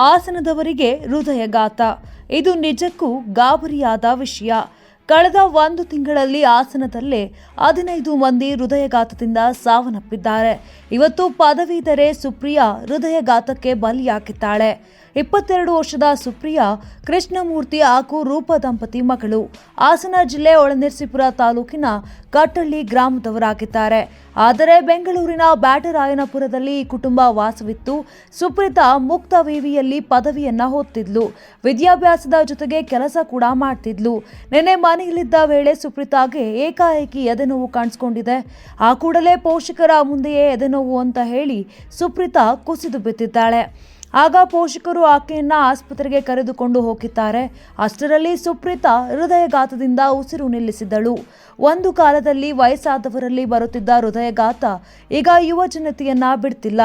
ಹಾಸನದವರಿಗೆ ಹೃದಯಘಾತ. ಇದು ನಿಜಕ್ಕೂ ಗಾಬರಿಯಾದ ವಿಷಯ. ಕಳೆದ ಒಂದು ತಿಂಗಳಲ್ಲಿ ಹಾಸನದಲ್ಲೇ ಹದಿನೈದು ಮಂದಿ ಹೃದಯಘಾತದಿಂದ ಸಾವನ್ನಪ್ಪಿದ್ದಾರೆ. ಇವತ್ತು ಪದವೀಧರೆ ಸುಪ್ರಿಯಾ ಹೃದಯಘಾತಕ್ಕೆ ಬಲಿಯಾಗಿದ್ದಾಳೆ. ಇಪ್ಪತ್ತೆರಡು ವರ್ಷದ ಸುಪ್ರಿಯಾ ಕೃಷ್ಣಮೂರ್ತಿ ಹಾಗೂ ರೂಪ ದಂಪತಿ ಮಗಳು. ಹಾಸನ ಜಿಲ್ಲೆ ಒಳನರಸೀಪುರ ತಾಲೂಕಿನ ಕಟ್ಟಳ್ಳಿ ಗ್ರಾಮದವರಾಗಿದ್ದಾರೆ. ಆದರೆ ಬೆಂಗಳೂರಿನ ಬ್ಯಾಟರಾಯನಪುರದಲ್ಲಿ ಈ ಕುಟುಂಬ ವಾಸವಿತ್ತು. ಸುಪ್ರೀತಾ ಮುಕ್ತ ವಿವಿಯಲ್ಲಿ ಪದವಿಯನ್ನ ಹೊತ್ತಿದ್ಲು. ವಿದ್ಯಾಭ್ಯಾಸದ ಜೊತೆಗೆ ಕೆಲಸ ಕೂಡ ಮಾಡ್ತಿದ್ಲು. ನಿನ್ನೆ ಮನೆಯಲ್ಲಿದ್ದ ವೇಳೆ ಸುಪ್ರೀತಾಗೆ ಏಕಾಏಕಿ ಎದೆನೋವು ಕಾಣಿಸ್ಕೊಂಡಿದೆ. ಆ ಕೂಡಲೇ ಪೋಷಕರ ಮುಂದೆಯೇ ಎದೆನೋವು ಅಂತ ಹೇಳಿ ಸುಪ್ರೀತಾ ಕುಸಿದು ಬಿದ್ದಿದ್ದಾಳೆ. ಆಗ ಪೋಷಕರು ಆಕೆಯನ್ನ ಆಸ್ಪತ್ರೆಗೆ ಕರೆದುಕೊಂಡು ಹೋಗಿದ್ದಾರೆ. ಅಷ್ಟರಲ್ಲಿ ಸುಪ್ರೀತಾ ಹೃದಯಘಾತದಿಂದ ಉಸಿರು ನಿಲ್ಲಿಸಿದ್ದಳು. ಒಂದು ಕಾಲದಲ್ಲಿ ವಯಸ್ಸಾದವರಲ್ಲಿ ಬರುತ್ತಿದ್ದ ಹೃದಯಘಾತ ಈಗ ಯುವ ಜನತೆಯನ್ನ ಬಿಡ್ತಿಲ್ಲ.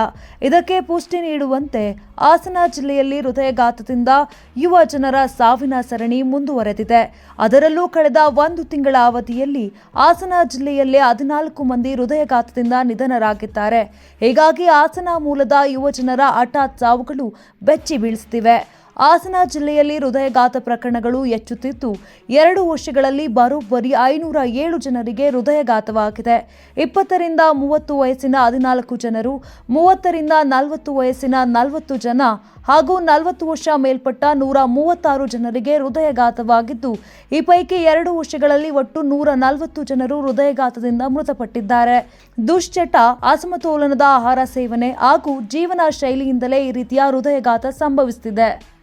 ಇದಕ್ಕೆ ಪುಷ್ಟಿ ನೀಡುವಂತೆ ಹಾಸನ ಜಿಲ್ಲೆಯಲ್ಲಿ ಹೃದಯಘಾತದಿಂದ ಯುವ ಜನರ ಸಾವಿನ ಸರಣಿ ಮುಂದುವರೆದಿದೆ. ಅದರಲ್ಲೂ ಕಳೆದ ಒಂದು ತಿಂಗಳ ಅವಧಿಯಲ್ಲಿ ಹಾಸನ ಜಿಲ್ಲೆಯಲ್ಲೇ ಹದಿನಾಲ್ಕು ಮಂದಿ ಹೃದಯಘಾತದಿಂದ ನಿಧನರಾಗಿದ್ದಾರೆ. ಹೀಗಾಗಿ ಹಾಸನ ಮೂಲದ ಯುವ ಜನರ ಹಠಾತ್ ಸಾವುಗಳು ಬೆಚ್ಚಿ ಬೀಳಿಸುತ್ತಿವೆ ಹಾಸನ ಜಿಲ್ಲೆಯಲ್ಲಿ ಹೃದಯಘಾತ ಪ್ರಕರಣಗಳು ಹೆಚ್ಚುತ್ತಿದ್ದು, ಎರಡು ವರ್ಷಗಳಲ್ಲಿ ಬರೋಬ್ಬರಿ ಐನೂರ ಏಳು ಜನರಿಗೆ ಹೃದಯಘಾತವಾಗಿದೆ. ಇಪ್ಪತ್ತರಿಂದ ಮೂವತ್ತು ವಯಸ್ಸಿನ ಹದಿನಾಲ್ಕು ಜನರು, ಮೂವತ್ತರಿಂದ ನಲವತ್ತು ವಯಸ್ಸಿನ ನಲವತ್ತು ಜನ ಹಾಗೂ ನಲವತ್ತು ವರ್ಷ ಮೇಲ್ಪಟ್ಟ ನೂರ ಮೂವತ್ತಾರು ಜನರಿಗೆ ಹೃದಯಘಾತವಾಗಿದ್ದು, ಈ ಪೈಕಿ ಎರಡು ವರ್ಷಗಳಲ್ಲಿ ಒಟ್ಟು ನೂರ ನಲವತ್ತು ಜನರು ಹೃದಯಘಾತದಿಂದ ಮೃತಪಟ್ಟಿದ್ದಾರೆ. ದುಶ್ಚಟ, ಅಸಮತೋಲನದ ಆಹಾರ ಸೇವನೆ ಹಾಗೂ ಜೀವನ ಶೈಲಿಯಿಂದಲೇ ಈ ರೀತಿಯ ಹೃದಯಘಾತ ಸಂಭವಿಸುತ್ತಿದೆ